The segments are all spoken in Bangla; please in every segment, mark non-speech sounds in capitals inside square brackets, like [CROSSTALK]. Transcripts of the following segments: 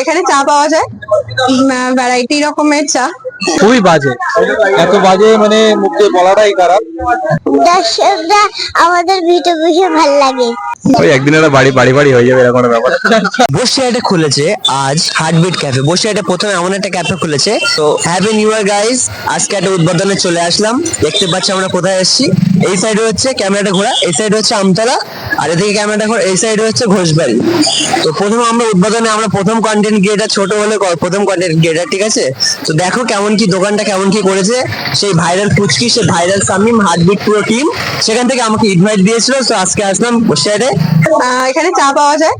এখানে চা পাওয়া যায়। ভ্যারাইটি রকমের চা। খুবই বাজে। এত বাজে মানে মুখ দিয়ে বলাটাই খারাপ। দর্শকরা আমাদের ভিডিও বেশি ভালো লাগে। ওই একদিন একটা বাড়ি বাড়ি বাড়ি হয়ে যাবে এরকম একটা ব্যাপার। বসিরহাটে খুলেছে আজ হার্টবিট ক্যাফে বসিরহাটে প্রথমে এমন একটা ক্যাফে খুলেছে। তো হ্যাপি নিউ ইয়ার গাইস আজকে একটা উদ্বোধনে চলে আসলাম। দেখতে পাচ্ছি আমরা কোথায় এসেছি। এই সাইডে হচ্ছে ক্যামেরাটা ঘোরা। এই সাইডে হচ্ছে আমতলা। আর এদিকে ক্যামেরাটা দেখো এই সাইডে হচ্ছে ঘোষবাড়ি। তো প্রথম আমরা উদ্বোধনে আমরা প্রথম কন্টেন্ট ক্রিয়েটার ছোট হলে প্রথম কন্টেন্ট ক্রিয়েটার ঠিক আছে? তো দেখো কেমন কি দোকানটা কেমন কি করেছে। সেই ভাইরাল পুচকি সেই ভাইরাল সামিম হার্টবিট পুরো টিম সেখান থেকে আমাকে ইনভাইট দিয়েছিল তো আজকে আসলাম আহ, এখানে চা পাওয়া যায়।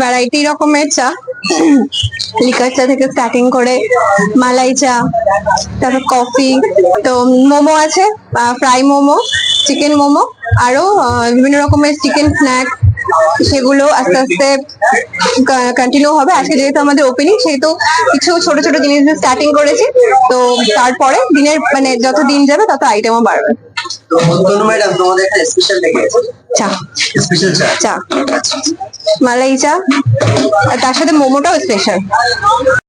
ভ্যারাইটি রকমের চা। লিকার চা থেকে স্টার্টিং করে মালাই চা তারপর কফি তো মোমো আছে ফ্রাই মোমো চিকেন মোমো। আরও বিভিন্ন রকমের চিকেন স্ন্যাক্স সেগুলো আস্তে আস্তে কন্টিনিউ হবে। আজকে যেহেতু আমাদের ওপেনিং সেহেতু কিছু ছোট ছোট জিনিস দিয়ে স্টার্টিং করেছি। তো তারপরে দিনের মানে যত দিন যাবে তত আইটেমও বাড়বে। তো ম্যাডাম তোমাদের একটা স্পেশাল লেগে আছে চা। চা। মালাই চা। আর তার সাথে মোমোটাও স্পেশাল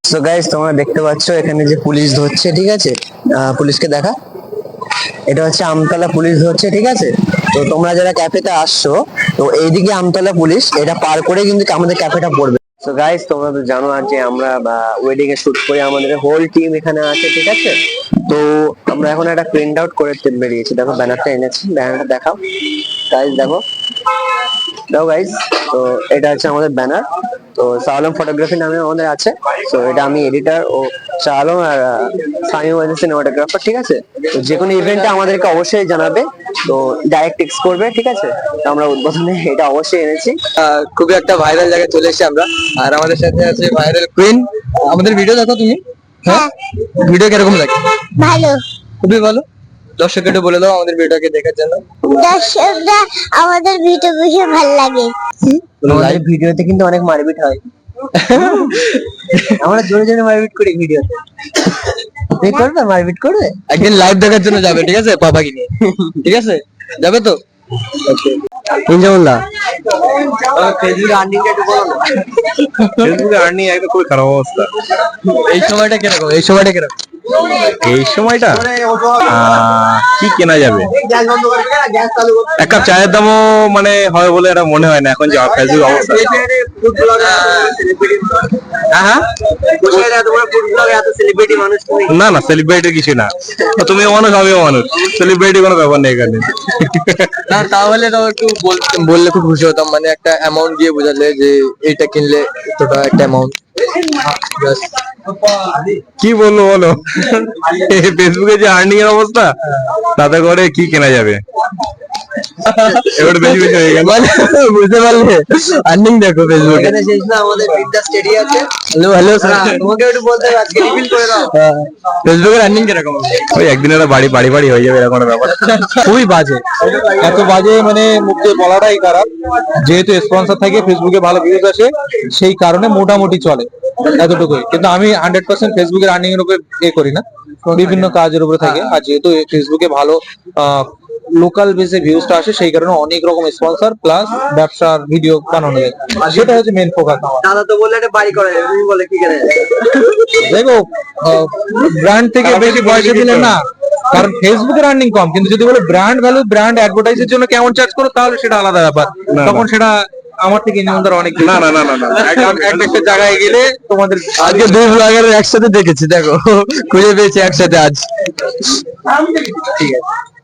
সো গাইস তোমরা দেখতে পাচ্ছ এখানে যে পুলিশ ধরছে ঠিক আছে? আহ, পুলিশকে দেখা। এটা হচ্ছে আমতলা পুলিশ ধরছে ঠিক আছে? তো তোমরা যারা ক্যাফেতে আসছো, তো এইদিকে আমতলা পুলিশ এটা পার করে কিন্তু আমাদের ক্যাফেটা পড়বে। তো গাইস তোমরা তো জানো আজ যে আমরা ওয়েডিং এ শুট করে আমাদের হোল টিম এখানে আছে, ঠিক আছে? তো আমরা এখন একটা প্রিন্ট আউট করে বেরিয়েছি। দেখো, ব্যানারটা এনেছি, ব্যানারটা দেখাও। গাইস দেখো। দাও গাইস তো এটা হচ্ছে আমাদের ব্যানার তো সালম ফটোগ্রাফি নামে আমাদের আছে। তো এটা আমি এডিটর ও সালম আর সামিম সিনেমাটোগ্রাফার ঠিক আছে? তো যে কোনো ইভেন্টে আমাদেরকে অবশ্যই জানাবে। তো ডাইরেক্ট টেক্সট করবে ঠিক আছে? তো আমরা উদ্বোধনে এটা অবশ্যই এনেছি। আহ, খুবই একটা ভাইরাল জায়গায় চলে এসেছি আমরা। আর আমাদের সাথে আছে ভাইরাল কুইন আমাদের ভিডিও দেখো তুমি? হ্যাঁ? ভিডিও কীরকম লাগে? ভালো। খুবই ভালো। দর্শককে একটু বলে দাও আমাদের ভিডিওকে দেখার জন্য। দর্শকরা আমাদের ভিডিও বেশি ভালো লাগে। আমাদের ভিডিওতে কিন্তু অনেক মারপিট হয়। [LAUGHS] আমরা জোরে জোরে মারপিট করি ভিডিওতে তুই করবে মারপিট করবে? একদিন লাইভ দেখার জন্য যাবে ঠিক আছে? পাপাকে নিয়ে। ঠিক আছে? যাবে তো? ইনজামুল্লাহ ফেসবুকে আর্নিংটা একটু বলো না। ফেসবুকে আর্নিং একটা খুবই খারাপ অবস্থা। এই সময়টা কীরকম? এই সময়টা কীরকম? এই সময়টা? কি কেনা যাবে? এক কাপ চায়ের দামও মানে হয় বলে এটা মনে হয় না, এখন যে ফেসবুক অবস্থা। হ্যাঁ তুমি না না সেলিব্রিটি কিছু না। তুমিও মানুষ, আমিও মানুষ। সেলিব্রিটি কোনো ব্যাপার নেই এখানে। না, তাহলে তো একটু বললে খুব খুশি হতাম। মানে একটা অ্যামাউন্ট দিয়ে বোঝালে যে এইটা কিনলে এতটা একটা অ্যামাউন্ট কি বলব বলো? ফেসবুকে যে আর্নিং এর অবস্থা তাতে করে কি কেনা যাবে? এবার বেশি বেশি হয়ে গেল। মানে বুঝতে পারলে আর্নিং দেখো ফেসবুকে এখানে শেষ না আমাদের বিদ্যা স্টেডি আছে। হ্যালো হ্যালো তোমাকে একটু বলতে হবে আজকে রিভিল করে দাও। ফেসবুকের আর্নিং কীরকম ওই একদিন একটা বাড়ি বাড়ি বাড়ি হয়ে যাবে এরকম একটা ব্যাপার। খুবই বাজে। এত বাজে মানে মুখ দিয়ে বলাটাই খারাপ। যেহেতু স্পন্সর থাকে ফেসবুকে ভালো ভিউজ আসে সেই কারণে মোটামুটি চলে। এতটুকুই। কিন্তু আমি হান্ড্রেড পার্সেন্ট ফেসবুকের আর্নিং এর উপরে এ করি না। বিভিন্ন কাজের উপরে থাকে। আর যেহেতু ফেসবুকে ভালো লোকাল বেসে ভিউজটা আসে সেই কারণে অনেক রকম স্পন্সর প্লাস ব্যবসার ভিডিও বানানো যায়। সেটা হচ্ছে মেন ফোকাস আমার। দাদা তো বললে একটা বাড়ি করে তুমি বলে কি করে? দেখো ব্র্যান্ড থেকে বেশি পয়সা দিলে না। কারণ ফেসবুকের আর্নিং কম কিন্তু যদি বলে ব্র্যান্ড ভ্যালু ব্র্যান্ড অ্যাডভার্টাইজের জন্য কেমন চার্জ করো তাহলে সেটা আলাদা ব্যাপার। তখন সেটা আমার থেকে ইনকামদার অনেক না না না না না একটা জায়গায় গেলে তোমাদের আজকে দুই ব্লগার একসাথে দেখেছি দেখো। খুঁজে পেয়েছি একসাথে আজ। ঠিক আছে।